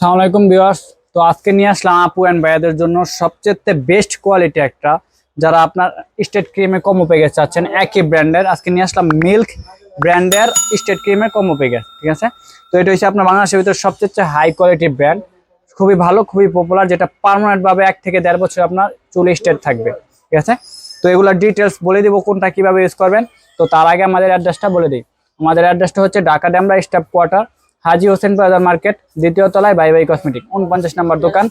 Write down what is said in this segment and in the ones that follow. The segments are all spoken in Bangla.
সালাম আলাইকুম ভিউয়ার্স। তো আজকে নিয়ে আসলাম আপু অ্যান্ড ভাইয়াদের জন্য সবচেয়ে বেস্ট কোয়ালিটি একটা, যারা আপনার স্টেট ক্রিমে কমো পেগে চাচ্ছেন, একই ব্র্যান্ডের আজকে নিয়ে আসলাম মিল্ক ব্র্যান্ডের স্টেট ক্রিমের কমো পেগে ঠিক আছে? তো এটা হচ্ছে আপনার বাংলাদেশের ভিতরে সবচেয়ে হাই কোয়ালিটি ব্র্যান্ড খুবই ভালো, খুবই পপুলার যেটা পার্মানেন্ট ভাবে এক থেকে দেড় বছর আপনার চুল স্টেট থাকবে, ঠিক আছে? তো এগুলোর ডিটেলস বলে দিব কোনটা কীভাবে ইউজ করবেন। তো তার আগে আমাদের অ্যাড্রেসটা বলে দিই। আমাদের অ্যাড্রেসটা হচ্ছে Dhaka Demra staff quarter Haji Hossain Bazar market, দ্বিতীয় তলায় বাই বাই কসমেটিক, উনপঞ্চাশ নাম্বার দোকান,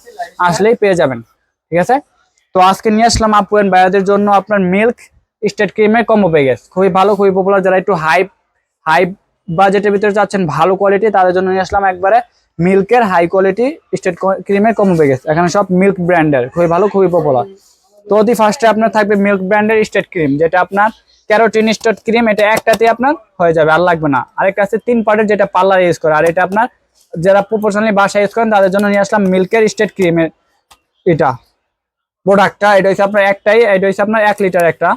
আসলেই পেয়ে যাবেন, ঠিক আছে? তো আজকে নিয়ে আসলাম আপু এন্ড ভাইয়াদের জন্য আপনার মিল্ক স্টেট ক্রিমের কম্বো পেয়ে গেছে খুবই ভালো, খুবই পপুলার যারা একটু হাই হাই বাজেটের ভিতরে চাচ্ছেন ভালো কোয়ালিটি তাদের জন্য নিয়ে আসলাম একবারে মিল্কের হাই কোয়ালিটি স্টেট ক্রিমের কম্বো পেয়ে গেছে এখানে সব মিল্ক ব্র্যান্ডের খুবই ভালো, খুবই পপুলার তো অতি ফার্স্টে আপনার থাকবে মিল্ক ব্র্যান্ডের স্টেট ক্রিম যেটা আপনার ক্যারোটিন স্টেট ক্রিম, এটা একটাতে আপনার হয়ে যাবে, আর লাগবে না। আরেকটা আছে তিন পার্টের যেটা পার্লার ইউজ করে। আর এটা আপনার যারা প্রপোর্শনালি বাসা ইউজ করেন, তাদের জন্য নিয়ে আসলাম মিল্কের স্টেট ক্রিমের এটা। প্রোডাক্টটা এটা হচ্ছে আপনার একটাই, এটা হচ্ছে আপনার এক লিটার একটা।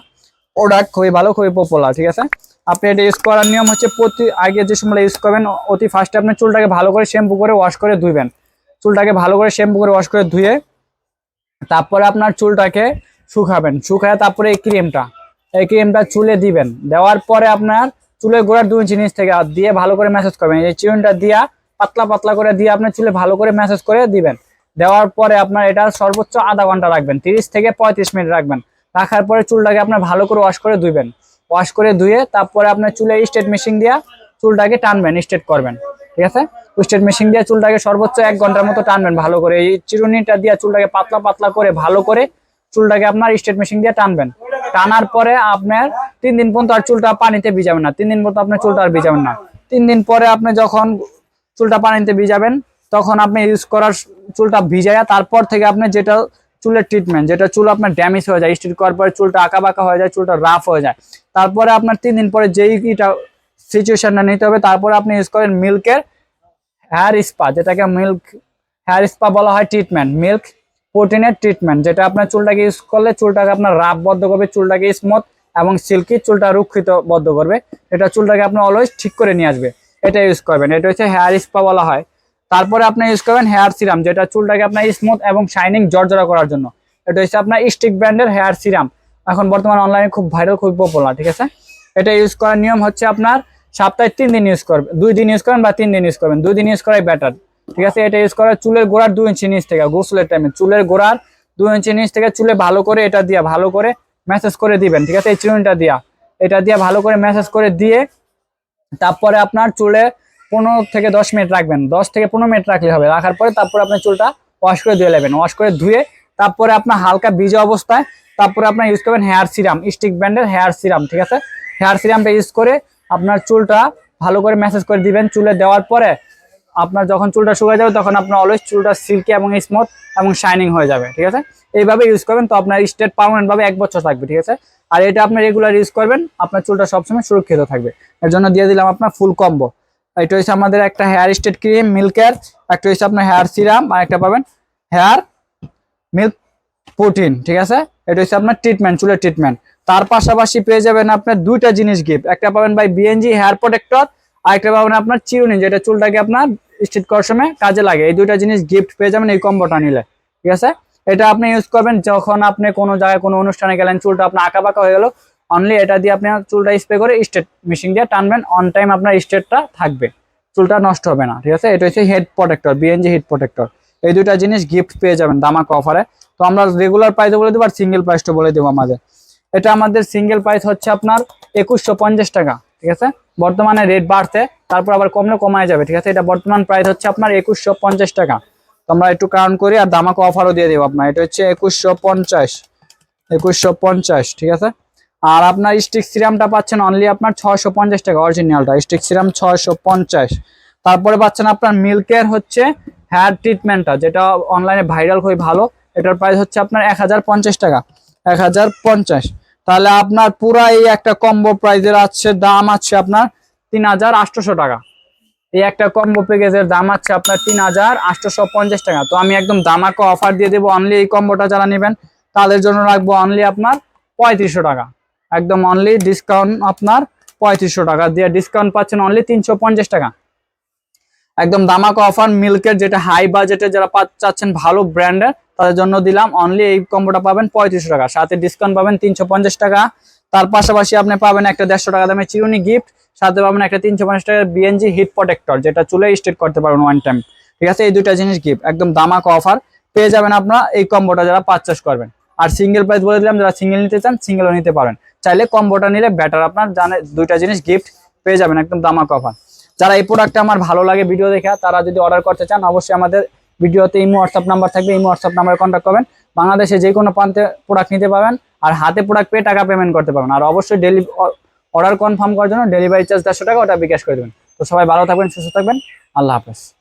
প্রোডাক্ট খুবই ভালো, খুবই পপুলার ঠিক আছে? আপনি এটা ইউজ করার নিয়ম হচ্ছে প্রতি, আগে যে সময় ইউজ করবেন, অতি ফার্স্টে আপনি চুলটাকে ভালো করে শ্যাম্পু করে ওয়াশ করে ধুইবেন। চুলটাকে ভালো করে শ্যাম্পু করে ওয়াশ করে ধুয়ে, তারপরে আপনার চুলটাকে শুকাবেন। শুকায় তারপরে এই ক্রিমটা এই ক্রিমটা চুলে দিবেন। দেওয়ার পরে আপনার চুলের গোড়ার দুই জিনিস থেকে আর দিয়ে ভালো করে ম্যাসেজ করবেন। এই চিরুনটা দিয়া পাতলা পাতলা করে দিয়ে আপনার চুলে ভালো করে ম্যাসেজ করে দিবেন। দেওয়ার পরে আপনার এটা সর্বোচ্চ আধা ঘণ্টা রাখবেন। তিরিশ থেকে পঁয়ত্রিশ মিনিট রাখবেন। রাখার পরে চুলটাকে আপনার ভালো করে ওয়াশ করে ধুইবেন। ওয়াশ করে ধুয়ে তারপরে আপনার চুলে স্টেট মেশিন দিয়া চুলটাকে টানবেন স্টেট করবেন। ঠিক আছে? স্টেট মেশিন দিয়ে চুলটাকে সর্বোচ্চ এক ঘণ্টার মতো টানবেন ভালো করে। এই চিরুনিটা দিয়ে চুলটাকে পাতলা পাতলা করে ভালো করে চুলটাকে আপনার স্টেট মেশিন দিয়ে টানবেন। টানার পরে আপনার তিন দিন পর্যন্ত আর চুলটা পানিতে ভিজাবেন না। তিন দিন পর্যন্ত আপনার চুলটা আর ভিজাবেন না। তিন দিন পরে আপনি যখন চুলটা পানিতে ভিজাবেন, তখন আপনি ইউজ করার চুলটা ভিজাইয়া তারপর থেকে আপনি যেটা চুলের ট্রিটমেন্ট যেটা চুল আপনার ড্যামেজ হয়ে যায় স্ট্রিট করার পরে চুলটা আঁকা বাঁকা হয়ে যায়, চুলটা রাফ হয়ে যায়। তারপরে আপনার তিন দিন পরে যেই এটা সিচুয়েশনটা নিতে হবে, তারপরে আপনি ইউজ করেন মিল্কের হেয়ার স্পা যেটাকে মিল্ক হেয়ার স্পা বলা হয় ট্রিটমেন্ট মিল্ক প্রোটিনের ট্রিটমেন্ট যেটা আপনার চুলটাকে ইউজ করলে চুলটাকে আপনার রাফ বদ্ধ করবে, চুলটাকে স্মুথ এবং সিল্কি চুলটা রুক্ষিত বদ্ধ করবে। এটা চুলটাকে আপনার অলওয়েজ ঠিক করে নিয়ে আসবে। এটা ইউজ করবেন। এটা হচ্ছে হেয়ার স্পা বলা হয়। তারপরে আপনি ইউজ করবেন হেয়ার সিরাম যেটা চুলটাকে আপনার স্মুথ এবং শাইনিং জর্জরা করার জন্য। এটা হচ্ছে আপনার স্টিক ব্র্যান্ডের হেয়ার সিরাম এখন বর্তমানে অনলাইনে খুব ভাইরাল খুব পপুলার ঠিক আছে? এটা ইউজ করার নিয়ম হচ্ছে আপনার সপ্তাহে তিন দিন ইউজ করবেন দুই দিন ইউজ করেন বা তিন দিন ইউজ করবেন। দুই দিন ইউজ করাই বেটার ঠিক আছে? এটা ইউজ করা চুলের গোড়ার দুই ইঞ্চি নিচ থেকে, গোসলের টাইমে চুলের গোড়ার দুই ইঞ্চি নিচ থেকে চুলে ভালো করে এটা দিয়া, ভালো করে ম্যাসেজ করে দিবেন, ঠিক আছে? এই চিরুনিটা দিয়া। এটা দিয়া ভালো করে ম্যাসেজ করে দিয়ে তারপরে আপনার চুলে পনেরো থেকে দশ মিনিট রাখবেন। দশ থেকে পনেরো মিনিট রাখলে হবে। রাখার পরে তারপরে আপনার চুলটা ওয়াশ করে ধুয়ে নেবেন। ওয়াশ করে ধুয়ে তারপরে আপনার হালকা ভিজা অবস্থায় তারপরে আপনার ইউজ করবেন হেয়ার সিরাম স্টিক ব্র্যান্ডের হেয়ার সিরাম ঠিক আছে? হেয়ার সিরামটা ইউজ করে আপনার চুলটা ভালো করে ম্যাসেজ করে দিবেন। চুলে দেওয়ার পরে আপনার যখন চুলটা শুকিয়ে যাবে, তখন আপনার অলওয়েজ চুলটা সিল্কি এবং স্মুথ এবং শাইনিং হয়ে যাবে, ঠিক আছে? এইভাবে ইউজ করবেন, তো আপনার স্টেট পার্মানেন্ট ভাবে এক বছর থাকবে, ঠিক আছে? আর এটা আপনি রেগুলার ইউজ করবেন, আপনার চুলটা সবসময় সুরক্ষিত থাকবে। এর জন্য দিয়ে দিলাম আপনার ফুল কম্বো এটা হচ্ছে আমাদের একটা হেয়ার স্টেট ক্রিম মিল্কের একটা হচ্ছে আপনার হেয়ার সিরাম আর একটা পাবেন হেয়ার মিল্ক প্রোটিন ঠিক আছে? এটা হচ্ছে আপনার ট্রিটমেন্ট চুলের ট্রিটমেন্ট তার পাশাপাশি পেয়ে যাবেন আপনার দুইটা জিনিস গিফট একটা পাবেন ভাই বিএনজি হেয়ার প্রোটেক্টর আর একটা পাবেন আপনার চিরুনি, যেটা চুলটাকে আপনার স্ট্রিট করার সময় কাজে লাগে। এই দুইটা জিনিস গিফট পেয়ে যাবেন এই কম্বোটা নিলে। ঠিক আছে? এটা আপনি ইউজ করবেন যখন আপনি কোনো জায়গায় কোনো অনুষ্ঠানে গেলেন, চুলটা আপনার আঁকা বাঁকা হয়ে গেল অনলি এটা দিয়ে আপনি চুলটা স্প্রে করে স্টেট মেশিন দিয়ে টানবেন অন টাইম আপনার স্টেটটা থাকবে। চুলটা নষ্ট হবে না, ঠিক আছে? এটা হচ্ছে head protector B N G head protector এই দুইটা জিনিস গিফট পেয়ে যাবেন দামাক অফারে তো আমরা রেগুলার প্রাইস বলে দেবো আর সিঙ্গেল প্রাইসটা বলে দেবো আমাদের। এটা আমাদের সিঙ্গেল প্রাইস হচ্ছে আপনার একুশশো টাকা। ঠিক আছে? বর্তমানে রেট বাড়ছে, তারপর আবার কমলে কমায় যাবে, ঠিক আছে? এটা বর্তমান প্রাইস হচ্ছে আপনার একুশশো পঞ্চাশ টাকা। তো আমরা একটু কাউন্ট করি আর দামাকে অফারও দিয়ে দেবো আপনার এটা হচ্ছে একুশশো পঞ্চাশ একুশশো পঞ্চাশ, ঠিক আছে? আর আপনার স্টিক সিরামটা পাচ্ছেন অনলি আপনার ছয়শো পঞ্চাশ টাকা অরিজিনালটা স্টিক সিরাম ছয়শো পঞ্চাশ। তারপরে পাচ্ছেন আপনার মিল্কের হচ্ছে হেয়ার ট্রিটমেন্টটা যেটা অনলাইনে ভাইরাল খুবই ভালো। এটার প্রাইস হচ্ছে আপনার এক হাজার পঞ্চাশ টাকা, এক হাজার পঞ্চাশ। তাহলে আপনার পুরা এই একটা কম্বো প্রাইজের আছে, দাম আছে আপনার তিন হাজার আটশোশো টাকা। এই একটা কম্বো প্যাকেজের দাম আছে আপনার তিন হাজার আটশোশো পঞ্চাশ টাকা। তো আমি একদম দামাকে অফার দিয়ে দেবো অনলি এই কম্বোটা যারা নেবেন, তাদের জন্য রাখব অনলি আপনার পঁয়ত্রিশশো টাকা। একদম অনলি ডিসকাউন্ট আপনার পঁয়ত্রিশশো টাকা। দিয়ে ডিসকাউন্ট পাচ্ছেন অনলি তিনশো পঞ্চাশ টাকা। একদম দামাকা অফার মিল্কের যেটা হাই বাজেটে যারা চাচ্ছেন ভালো ব্র্যান্ডের তাদের জন্য দিলাম অনলি এই কম্বোটা পাবেন পঁয়ত্রিশশো টাকা। সাথে ডিসকাউন্ট পাবেন তিনশো পঞ্চাশ টাকা। তার পাশাপাশি আপনি পাবেন একটা দেড়শো টাকা দামে চিরুনি গিফট সাথে পাবেন একটা তিনশো পঞ্চাশ টাকার বিএনজি হিট প্রোটেক্টর যেটা চুলে স্টেট করতে পারবেন ওয়ান টাইম ঠিক আছে? এই দুইটা জিনিস গিফট একদম দামাকা অফার পেয়ে যাবেন আপনারা এই কম্বোটা যারা পারচেস করবেন। আর সিঙ্গেল প্রাইস বলে দিলাম, যারা সিঙ্গেল নিতে চান সিঙ্গেলও নিতে পারেন। চাইলে কম্বোটা নিলে বেটার আপনার জানে দুইটা জিনিস গিফট পেয়ে যাবেন একদম দামাকা অফার যারা এই প্রোডাক্টটা আমার ভালো লাগে ভিডিও দেখে, তারা যদি অর্ডার করতে চান, অবশ্যই আমাদের ভিডিওতে ইমো হোয়াটসঅ্যাপ নাম্বার থাকবে, ইমো হোয়াটসঅ্যাপ নাম্বারে কন্ট্যাক্ট করবেন। বাংলাদেশে যে কোনো প্রান্তে প্রোডাক্ট নিতে পারবেন আর হাতে প্রোডাক্ট পেয়ে টাকা পেমেন্ট করতে পারবেন। আর অবশ্যই ডেলি অর্ডার কনফার্ম করার জন্য ডেলিভারি চার্জ দেড়শো টাকা, ওটা বিকাশ করে দেবেন। তো সবাই ভালো থাকবেন, সুস্থ থাকবেন। আল্লাহ হাফেজ।